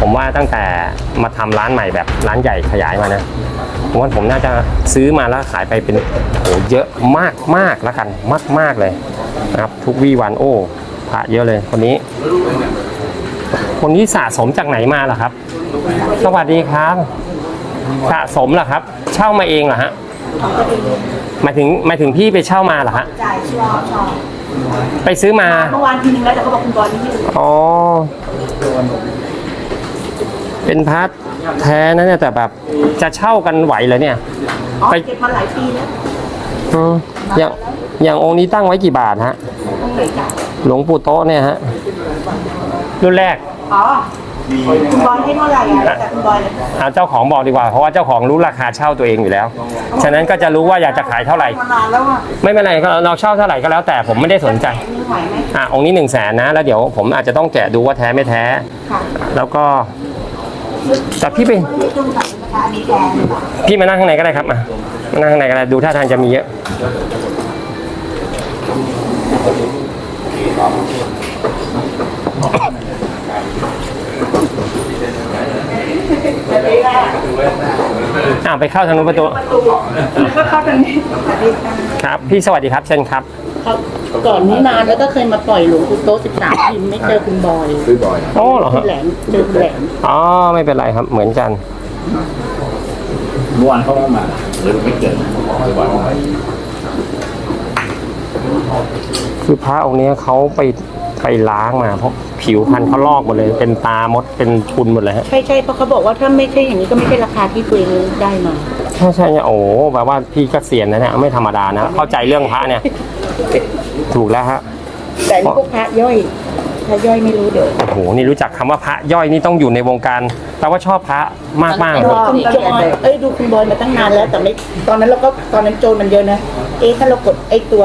ผมว่าตั้งแต่มาทำร้านใหม่แบบร้านใหญ่ขยายมานะผมว่าผมน่าจะซื้อมาแล้วขายไปเป็นโหเยอะมากมากแล้วกันมากมากๆเลยนะครับ ทุกวีวันโอ้พระเยอะเลยคนนี้ คนนี้สะสมจากไหนมาล่ะครับ สวัสดีครับ สะสมเหรอครับ เช่ามาเองเหรอฮะหมายถึงหมายถึงพี่ไปเช่ามาเหรอฮะจ่ายชอบชอบไปซื้อมาเมื่อวานทีนึงแล้วแต่เขาบอกคุณบอยนี่อยู่อ๋อ เป็นพัดแท้นะเนี่ยแต่แบบจะเช่ากันไหวเหรอเนี่ยอ๋อไปเก็บมาหลายปีแล้วอืมอย่างอย่างองค์นี้ตั้งไว้กี่บาทฮะ ต้องไหนจ่ายหลวงปู่โต๊ะเนี่ยฮะ รุ่นแรกอ๋อคุณบอยให้เท่าไหร่อะแล้วแต่คุณบอยเลยเอาเจ้าของบอกดีกว่า เพราะว่าเจ้าของรู้ราคาเช่าตัวเองอยู่แล้ว ฉะนั้นก็จะรู้ว่าอยากจะขายเท่าไหร่ มานานแล้วอะไม่เป็นไรก็เราเช่าเท่าไหร่ก็แล้วแต่ผมไม่ได้สนใจนี่ไหวไหมอะองค์นี้หนึ่งแสนนะ แล้วเดี๋ยวผมอาจจะต้องแกะดูว่าแท้ไม่แท้ ค่ะแล้วก็ แต่พี่ไปไม่จุ่มกับนะคะอันนี้แกงหรือเปล่าพี่มานั่งข้างในก็ได้ครับมามานั่งข้างในก็ได้ดูท่าทางจะมีเยอะอ่าไปเข้าทางนู้นประตูประตูก็เข้าทางนี้สวัสดีค่ะครับ พี่สวัสดีครับเชิญครับเขา ก่อนนี้นานแล้วก็เคยมาปล่อยหลวงปู่โต๊ะ13พิมพ์ไม่เจอคุณบอยโอ้เหรอฮะที่แหลมเจอคุณแหลมอ๋อไม่เป็นไรครับเหมือนกัน เมื่อวานเขาไม่มาเลยไม่เกิดเมื่อวานเขาไปคือพระองค์เนี้ยเขาไปไปล้างมาเพราะผิวพรรณเขาลอกหมดเลย เป็นตามดเป็นพุนหมดเลยฮะใช่ใช่เพราะเขาบอกว่าถ้าไม่ใช่อย่างนี้ก็ไม่ใช่ราคาที่ตัวเองได้มา ใช่ใช่เนี่ยโอ้โหแบบว่าพี่ก็เสียนนะเนี่ยไม่ธรรมดานะเข้าใจเรื่องพระเนี่ย ถูกแล้วฮะแต่อันนี่พวกพระย่อยพระย่อยไม่รู้เดี๋ยวโอ้โหนี่รู้จักคำว่าพระย่อยนี่ต้องอยู่ในวงการแปลว่าชอบพระมากมากๆดูคุณจอยเอ้ยดูคุณบอยมาตั้งนานแล้ว แต่ไม่ตอนนั้นเราก็ตอนนั้นโจรมันเยอะนะเอ๊ะถ้าเรากดไอ้ตัว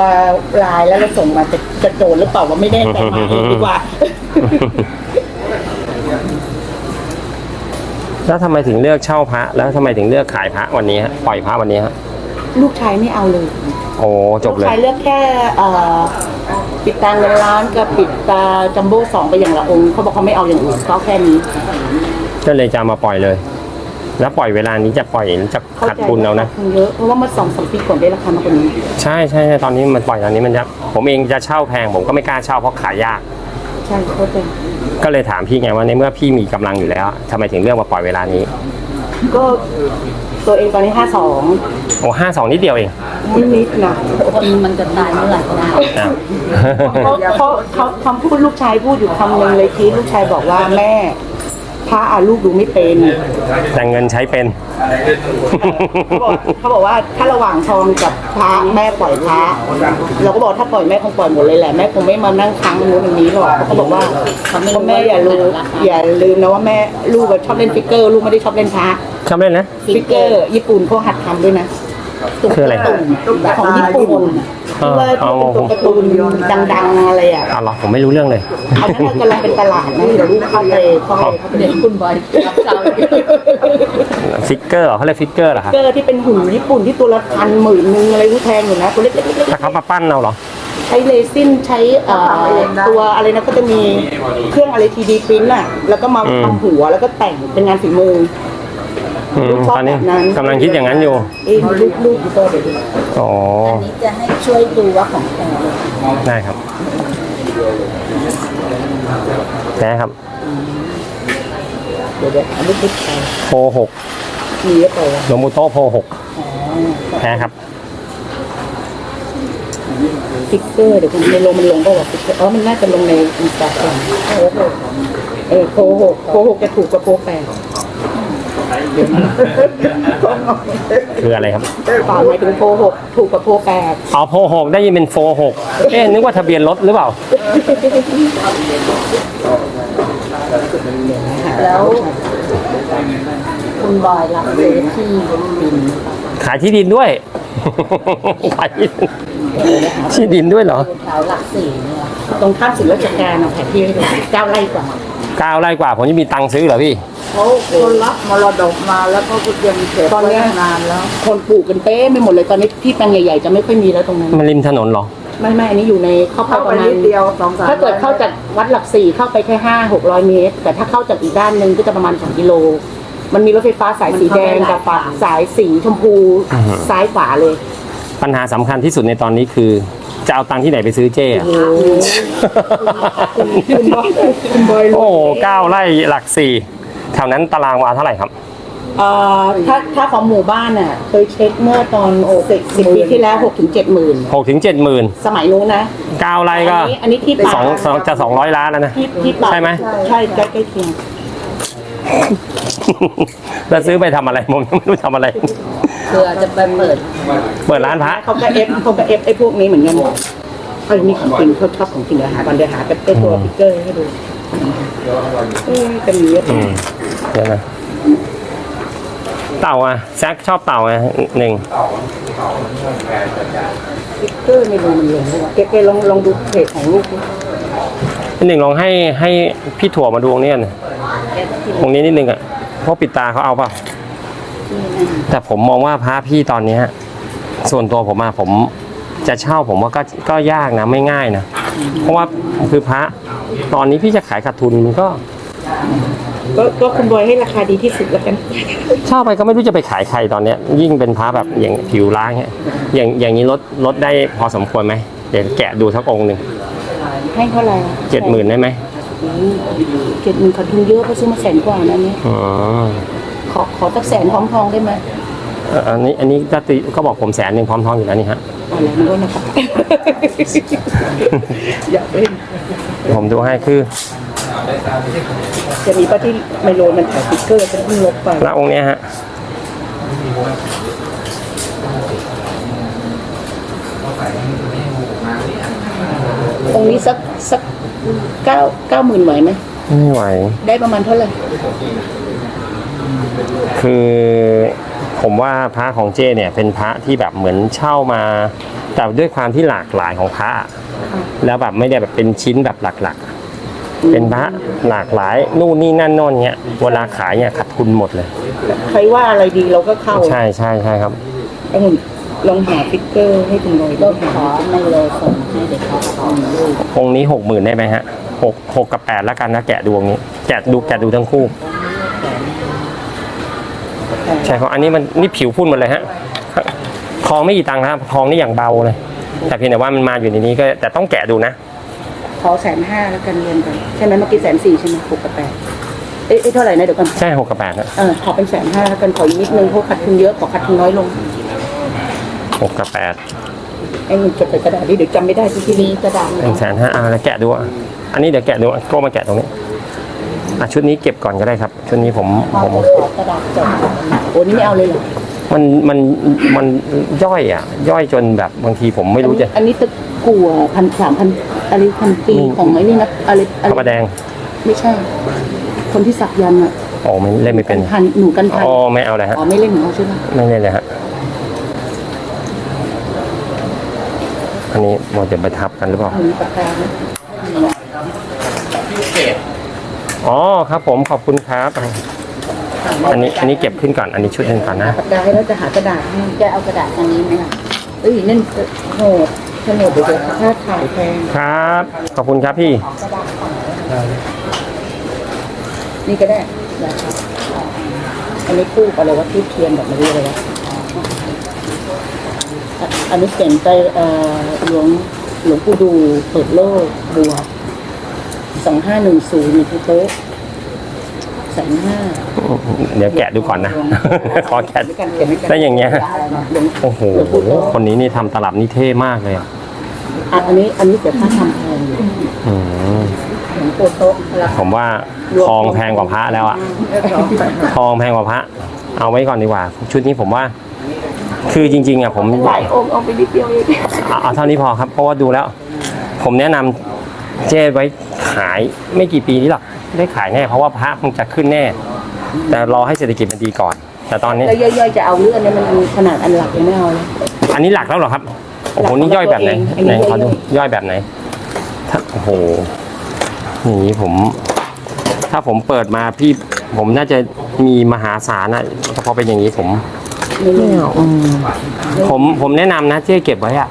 ลายแล้วเราส่งมาจะจะโจรหรือเปล่าว่าไม่แน่ใจมาเองดีกว่า แล้วทำไมถึงเลือกเช่าพระ แล้วทำไมถึงเลือกขายพระวันนี้ฮะปล่อยพระวันนี้ฮะลูกชายไม่เอาเลย โอ้จบเลลูกยชายเลือกแค่เอ่อปิดตาเงินล้านกับปิดตาจัมโบ้สองไปอย่างละองค์เขาบอกเขาไม่เอาอย่างอื่นเขาแค่นี้ ก็เลยจะเอามาปล่อยเลย แล้วปล่อยเวลานี้จะปล่อยจะขาดทุนเอานะ ขาดทุนเยอะเพราะว่าเมื่อสองสามปีก่อนได้ราคามากกว่านี้ใช่ใช่ใช่ตอนนี้มันปล่อยตอนนี้มันจะผมเองจะเช่าแพงผมก็ไม่กล้าเช่าเพราะขายยาก ใช่เขาใจ ก็เลยถามพี่ไงว่าในเมื่อพี่มีกำลังอยู่แล้วทำไมถึงเลือกมาปล่อยเวลานี้ ก็ ตัวเองตอนนี้ห้าสองโอ้ห้าสองนิดเดียวเองนิดๆนะคนมันจะตายเมื่อไหร่ก็ได้อ้าว เขาเขาเขาคำพูดลูกชายพูดอยู่คำหนึ่งเลยทีลูกชายบอกว่าแม่ พระอะลูกดูไม่เป็นแต่เงินใช้เป็น เขาบอกเขาบอกว่าถ้าระหว่างทองกับพระแม่ปล่อยพระเราก็บอกถ้าปล่อยแม่คงปล่อยหมดเลยแหละแม่คงไม่มานั่งค้างนู้นตรงนี้หรอกเขาก็บอกว่าพ่อแม่อย่าลืมอย่าลืมนะว่าแม่ลูกอะชอบเล่นฟิกเกอร์ ลูกไม่ได้ชอบเล่นพระชอบเล่นนะ ฟิกเกอร์ ญี่ปุ่นเขาหัดทำด้วยนะ คืออะไรของญี่ปุ่นที่ว่าที่เป็นตัวการ์ตูนดังๆอะไรอะเอาเหรอผมไม่รู้เรื่องเลย อันนั้นกำลังเป็นตลาดนะเดี๋ยวลูกเข้าไปเข้าไปเข้าไปเดี๋ยวคุณบอยรับเช้าฟิกเกอร์เหรอเขาเรียกฟิกเกอร์เหรอครับเกอร์ที่เป็นหุ่นญี่ปุ่นที่ตัวละพันหมื่นนึงอะไรรู้แพงอยู่นะตัวเล็กๆถ้าเขามาปั้นเราเหรอใช้เรซินใช้เอ่อตัวอะไรนะก็จะมีเครื่องอะไรทีดีพิมพ์อะ แล้วก็มาอืม ทำหัวแล้วก็แต่งเป็นงานฝีมือ อืมลูกชอบตอนนี้แบบนั้นกำลังคิดอย่างนั้นอยู่ เอ้ลูกลูกอยู่ก็เดี๋ยวดูอ๋อ อันนี้จะให้ช่วยดูว่าของแท้ได้ครับแท้ครับเดี๋ยวเดี๋ยวอันนี้คิดไปโพหกมีหรือเปล่าวะหลวงปู่โต๊ะโพหกแท้ครับฟิกเกอร์เดี๋ยวคุณในลงมันลงก็ว่าฟิกเกอร์อ๋อมันน่าจะลงในอินสตาแกรมเออโคหกโคหกจะถูกกว่าโคแปด คืออะไรครับฝาหมายถึงโคหกถูกกว่าโคแปดอ๋อโพหกได้ยินเป็นโฟหกเอ๊ะนึกว่าทะเบียนรถหรือเปล่า แล้ว คุณบอยรับซื้อที่ดินขายที่ดินด้วย ขายที่ดินที่ดินด้วยเหรอ แถวหลักสี่เนี่ยตรงข้ามศิลปราชการเอาแผนที่ให้ดูเก้าไร่กว่า ก้าวไร่กว่าผมจะมีตังค์ซื้อเหรอพี่ เขาคนรับมรดกมาแล้วเขาก็ยังเก็บตอนนี้นานแล้ว คนปลูกกันเต้ไม่หมดเลยตอนนี้ที่แปลงใหญ่ๆจะไม่ค่อยมีแล้วตรงนั้น มันริมถนนเหรอ ไม่ไม่อันนี้อยู่ในเข้าไปเข้าปไประมาณนิดเดียวสองสามถ้าเกิดเข้าจากวัดหลักสี่เข้าไปแค่ห้าหกร้อยเมตร แต่ถ้าเข้าจากอีกด้านหนึ่งก็จะประมาณสองกิโล มันมีรถไฟฟ้าสายสีแดงกับฝาสายสีชมพูซ้ายขวาเลย ปัญหาสำคัญที่สุดในตอนนี้คือ จะเอาตังค์ที่ไหนไปซื้อเจ้อะ คุณบอยคุณบอยโอ้เก้าไร่หลักสี่แถวนั้นตารางวาเท่าไหร่ครับ เอ่อถ้าถ้าของหมู่บ้านน่ะเคยเช็คเมื่อตอนโอ้สิบสิบปีที่แล้วหกถึงเจ็ดหมื่นหกถึงเจ็ดหมื่นสมัยนู้นนะเก้าไร่ก็อันนี้อันนี้ที่ป่าสองสองจะสองร้อยล้านแล้วนะ ที่ที่ป่าใช่ไหม ใช่ใกล้ใกล้เคียง แล้วซื้อไปทำอะไรผมไม่รู้ทำอะไรเพื่อจะไปเปิดเปิดร้านพระเขาก็เอฟเขาก็เอฟไอ้พวกนี้เหมือนกันเอ้ยนี่ของจริงเขาชอบของจริงเดี๋ยวหาวันเดี๋ยวหาเป็นตัวพิกเกอร์ให้ดูเอ้ยเป็นเยอะอืมเดี๋ยวนะเต่าอะแซกชอบเต่าไงหนึ่งพิกเกอร์ไม่รู้มันลงหรือเปล่าเกลองลองดูเพจของลูกดิหนึ่งลองให้ให้พี่ถั่วมาดูตรงนี้หน่อยตรงนี้นิดนึงอะเพราะปิดตาเขาเอาเปล่าแต่ผมมองว่าพระพี่ตอนเนี้ยส่วนตัวผมอะผมจะเช่าผมว่าก็ก็ยากนะไม่ง่ายนะเพราะว่าคือพระตอนนี้พี่จะขายขาดทุนมันก็ก็ก็คุณบอยให้ราคาดีที่สุดแล้วกันเช่าไปก็ไม่รู้จะไปขายใครตอนเนี้ย ยิ่งเป็นพระแบบอย่างผิวล้างเงี้ยอย่างอย่างนี้ลดลดได้พอสมควรไหมเดี๋ยวแกะดูสักองค์หนึ่งให้เท่าไหร่เจ็ดหมื่นได้ไหม เจ็ดหมื่นขาดทุนเยอะเพราะซื้อมาแสนกว่านะเนี่ยอ๋อขอขอสักแสนพร้อมทองได้ไหมเอ่ออันนี้อันนี้ก็ติก็บอกผมแสนหนึ่งพร้อมทองอยู่แล้วนี่ฮะ อะไรมันก็นะครับ อย่าเล่นผมดูให้คือจะมีป้าที่ไมโลมันถ่ายสติ๊กเกอร์เป็นที่ลบไปพระองค์เนี้ยฮะ องค์นี้สักสัก เก้าเก้าหมื่นไหวไหมไม่ไหว ได้ประมาณเท่าไหร่คือผมว่าพระของเจ้เนี่ยเป็นพระที่แบบเหมือนเช่ามา แต่ด้วยความที่หลากหลายของพระ แล้วแบบไม่ได้แบบเป็นชิ้นแบบหลักๆ เป็นพระหลากหลายนู่นนี่นั่นโน่นเนี้ยเวลาขายเนี่ยขาดทุนหมดเลย ใครว่าอะไรดีเราก็เข้า ใช่ใช่ใช่ครับเอาหุ่น ลองหาฟิกเกอร์ให้คุณบอยรถขอไม่เลยส่งให้เด็กเขาส่งลูกองค์นี้หกหมื่นได้ไหมฮะหกหกกับแปดแล้วกันนะแกะดูองค์นี้ แกะดูแกะดูทั้งคู่ ใช่ครับอันนี้มันนี่ผิวพุ่นหมดเลยฮะทองไม่กี่ตังค์นะครับทองนี่อย่างเบาเลย แต่เพียงแต่ว่ามันมาอยู่ในนี้ก็แต่ต้องแกะดูนะ ขอแสนห้าแล้วกันเรียนกันใช่ไหมเมื่อกี้แสนสี่ใช่ไหมหกกับแปดเอ๊ะเอ๊ะเท่าไหร่นะเดี๋ยวกันใช่หกกับแปดนะเออขอเป็นแสนห้าแล้วกันขออีกนิดนึงเพราะขาดทุนเยอะขอขาดทุนน้อยลง หกกับแปดไอ้เงินจดใส่กระดาษดิเดี๋ยวจำไม่ได้ที่ที่มีนี้กระดาษหนึ่งแสนห้าอ่าแล้วแกะดูอะอันนี้เดี๋ยวแกะดูก็มาแกะตรงนี้อะชุดนี้เก็บก่อนก็ได้ครับ ชุดนี้ผมพอผมขอกระดาษจดโอ้นี่ไม่เอาเลยเหรอมันมันมันย่อยอะ ย่อยจนแบบบางทีผมไม่รู้จะอันนี้ตะกั่วพันสามพันอะไรพันปีของไอ้นี่นะอะไรอะพระประไรแดงไม่ใช่ คนที่สักยันต์อะอ๋อไม่เล่นไม่เป็นพันหนูกันพันอ๋อไม่เอาเลยฮะอ๋อไม่เล่นหนูใช่ไหมไม่เล่นเลยฮะ อันนี้มันจะไปทับกันหรือเปล่าหนูมีปากกาไหมอ๋อครับผมขอบคุณครับ อันนี้อันนี้เก็บขึ้นก่อน อันนี้ชุดหนึ่งก่อนนะปากกาให้แล้วจะหากระดาษให้จะเอากระดาษอันนี้ไหมล่ะเอ้ยนั่นโหดโฉนดเดี๋ยวจะค่าถ่ายแพงครับ ขอบคุณครับพี่ นี่ก็ได้ได้ครับอันนี้คู่อะไรวะทูบเทียนแบบไม่รู้อะไรวะ อะอันนี้เขียนไปเอ่อหลวงหลวงปู่ดูเปิดโลกบัวสองห้าหนึ่งศูนย์ที่โต๊ะแสนห้าเดี๋ยวแกะดูก่อนนะ ขอแกะด้วยกันเขียนด้วยกันแล้วอย่างเงี้ยหลวงโอ้โหหลวงปู่โต๊ะคนนี้นี่ทำตลับนี่เท่มากเลยอะอะอันนี้อันนี้เดี๋ยวค่าทำแพงอยู่อืมหลวงปู่โต๊ะราคาผมว่าทองแพงกว่าพระแล้วอะทองแพงกว่าพระ เอาไว้ก่อนดีกว่า ชุดนี้ผมว่า คือจริงๆอะผมหลายองค์เอาไปนิดเดียวเองเอาเอาเท่านี้พอครับ เพราะว่าดูแล้ว ผมแนะนำเจ้ไว้ขายไม่กี่ปีนี้หรอกได้ขายแน่เพราะว่าพระคงจะขึ้นแน่ แต่รอให้เศรษฐกิจมันดีก่อน แต่ตอนนี้แล้วย่อยๆจะเอาเรื่องนี้มันขนาดอันหลักยังไม่เอาเลยอันนี้หลักแล้วเหรอครับโอ้โหนี่ย่อยแบบไหนอันนี้ไหนขอดูย่อยย่อยแบบไหนถ้าโอ้โหอย่างนี้ผม ถ้าผมเปิดมาพี่ผมน่าจะมีมหาศาลอะพอเป็นอย่างนี้ผม ไม่เอาผมผมแนะนำนะเจ๊เก็บไว้อะ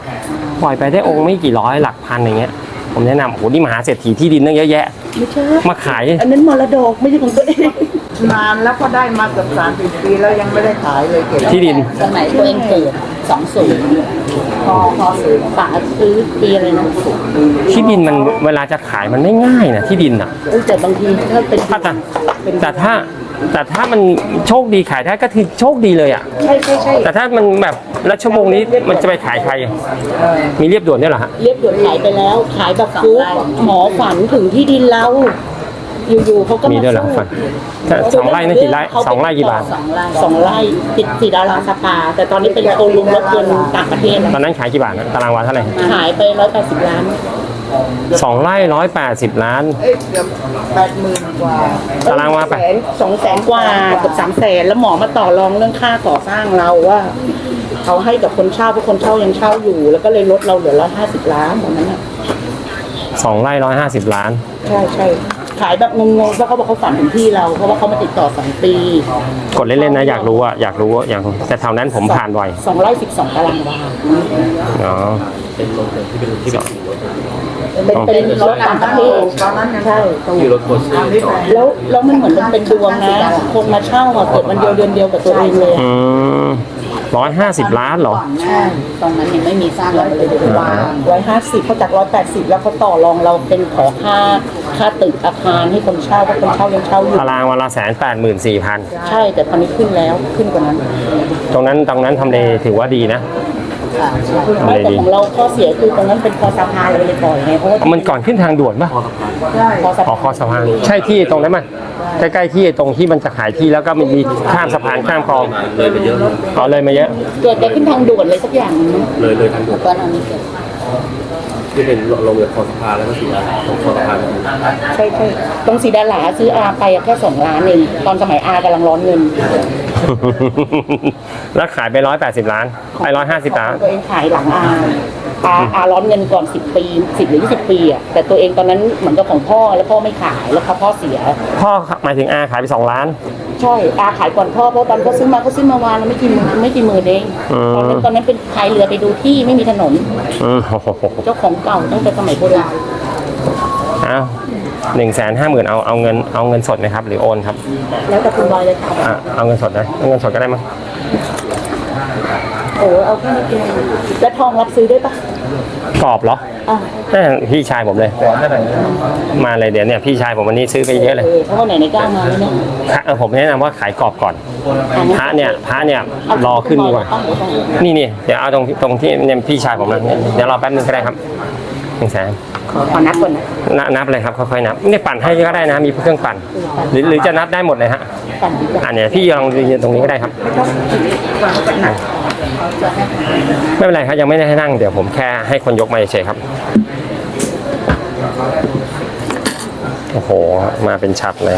ปล่อยไปได้องค์ไม่กี่ร้อยหลักพันอย่างเงี้ย ผมแนะนำโอ้โหนี่มหาเศรษฐีที่ดินตั้งเยอะแยะ ไม่ใช่มาขาย อันนั้นมรดกไม่ใช่ของตัวเองนานแล้วก็ได้มาเกือบสามสิบปีแล้วยังไม่ได้ขายเลยเก็บที่ดิน สมัยตัวเองเกิดสองศูนย์พอพอซื้อฝาซื้อปีอะไรนะที่ดินมันเวลาจะขายมันไม่ง่ายนะที่ดินอะ เออแต่บางทีถ้าเป็นถ้าแต่แต่ถ้า แต่ถ้ามันโชคดีขายได้ก็คือโชคดีเลยอะ ใช่ใช่ใช่แต่ถ้ามันแบบแล้วชั่วโมงนี้มันจะไปขายใคร มีเรียบด่วนด้วยเหรอฮะ เรียบด่วนขายไปแล้ว ขายแบบฟุกหมอฝันถึงที่ดินเรา อยู่ๆเขาก็มีมาด้วยเหรอฟันถ้าสองไร่นี่กี่ไร่สองไร่กี่บาทสองไร่สองไร่ติดสีดาราสปา แต่ตอนนี้เป็นโชว์รูมรถยนต์ต่างประเทศตอนนั้นขายกี่บาทนะตารางวาเท่าไหร่ขายไปร้อยแปดสิบล้าน สองไร่ร้อยแปดสิบล้านเอ้ยเกือบแปดหมื่นกว่าตารางวาไปแสนสองแสนกว่าเกือบสามแสนแล้วหมอมาต่อรองเรื่องค่าก่อสร้างเราว่าเขาให้กับคนเช่าเพราะคนเช่ายังเช่าอยู่ แล้วก็เลยลดเราเหลือร้อยห้าสิบล้านตอนนั้นน่ะสองไร่ร้อยห้าสิบล้าน ใช่ใช่ขายแบบงงๆเพราะเขาบอกเขาฝันถึงที่เราเพราะว่าเขามาติดต่อสองปีกดเล่นๆนะอยากรู้อะอยากรู้อะอยากรู้แต่แถวนั้นผมผ่านบ่อยสองร้อยสิบสองตารางวา อ๋อ เป็นเป็น รถต่างประเทศตอนนั้นยังใช่ตรงที่รถโคชอันนี้แปดแล้วแล้วมันเหมือนมันเป็นดวงนะคนมาเช่าอะเกิดวันเดียวเดือนเดียวกับตัวเองเลยอะอืมร้อยห้าสิบล้านเหรอก่อนหน้าตรงนั้นยังไม่มีสร้างเราเลยไปวางร้อยห้าสิบเขาจากร้อยแปดสิบแล้วเขาต่อรองเราเป็นขอค่าค่าตึกอาคารให้คนเช่าเพราะคนเช่ายังเช่าอยู่ตารางวันละแสนแปดหมื่นสี่พัน ใช่แต่ตอนนี้ขึ้นแล้วขึ้นกว่านั้น ตรงนั้นตรงนั้นทำเลถือว่าดีนะ ค่ะใช่ทำไม่เลแต่ดีของเราข้อเสียคือตรงนั้นเป็นคอสะพานเราเลยปล่อยไงเพราะว่ามันก่อนขึ้นทางด่วนป่ะใช่คอสะอ๋อพานคอสะพานใช่ที่ตรงนั้นมั้ยใกล้ๆที่ตรงที่มันจะขายที่แล้วก็มันมีข้ามสะพานข้ามคลองเลยไปเยอะอ๋อเลยมาเยอะเกิดแต่ขึ้นทางด่วนเลยสักอย่างหนึ่งเลยเลยทางด่วนตอนนั้นนี่เกิดที่เป็นลงจากคอสะพานแล้วก็สีตรงคอสะพานใช่ใช่ตรงสีดาหลาซื้ออาไปอะแค่สองล้านเองตอนสมัยอากำลังร้อนเงิน แล้วขายไปร้อยแปดสิบล้าน ไปร้อยห้าสิบล้าน ตัวเองขายหลังอาอาอาร้อนเงินก่อนสิบปีสิบหรือยี่สิบปีอะแต่ตัวเองตอนนั้นเหมือนกับของพ่อแล้วพ่อไม่ขายแล้วพอพ่อเสีย พ่อหมายถึงอาขายไปสองล้าน ใช่อาขายก่อนพ่อเพราะตอนเขาซื้อมาเขาซื้อมาวานแล้วไม่กี่หมื่นไม่กี่หมื่นเองอืมตอนนั้นตอนนั้นเป็นพายเรือไปดูที่ไม่มีถนนอืมโอ้โหเจ้าของเก่าตั้งแต่สมัยโบราณเอาหนึ่งแสนห้าหมื่นเอาเอาเงินเอาเงินสดไหมครับ หรือโอนครับ แล้วแต่คุณบอยเลยค่ะอะเอาเงินสดนะเอาเงินสดก็ได้มั้งโอ้เอาแค่นี้เองแล้วทองรับซื้อได้ปะกรอบเหรออะแม่พี่ชายผมเลย มาเลยเดี๋ยวเนี่ยพี่ชายผมวันนี้ซื้อไปเยอะเลยเออเพราะว่าไหนในกล้ามาแล้วเนี่ยพระเออผมแนะนำว่าขายกรอบก่อนพระเนี่ยพระเนี่ยรอขึ้นดีกว่า เอเอเอานี่นี่เดี๋ยวเอาตรงตรงที่เนี่ยพี่ชายผมนะเนี่ยเดี๋ยวรอแป๊บนึงก็ได้ครับหนึ่งแสน ขอขอนับก่อนนะนับนับเลยครับค่อยๆนับนี่ปั่นให้ก็ได้นะ มีเครื่องปั่น หรือหรือจะนับได้หมดเลยฮะปั่นดีกว่าอันเนี้ยพี่ลองยืนตรงนี้ก็ได้ครับ ไม่เป็นไรครับยังไม่ได้ให้นั่งเดี๋ยวผมแค่ให้คนยกมาเฉยๆครับโอ้โห มาเป็นฉัดเลย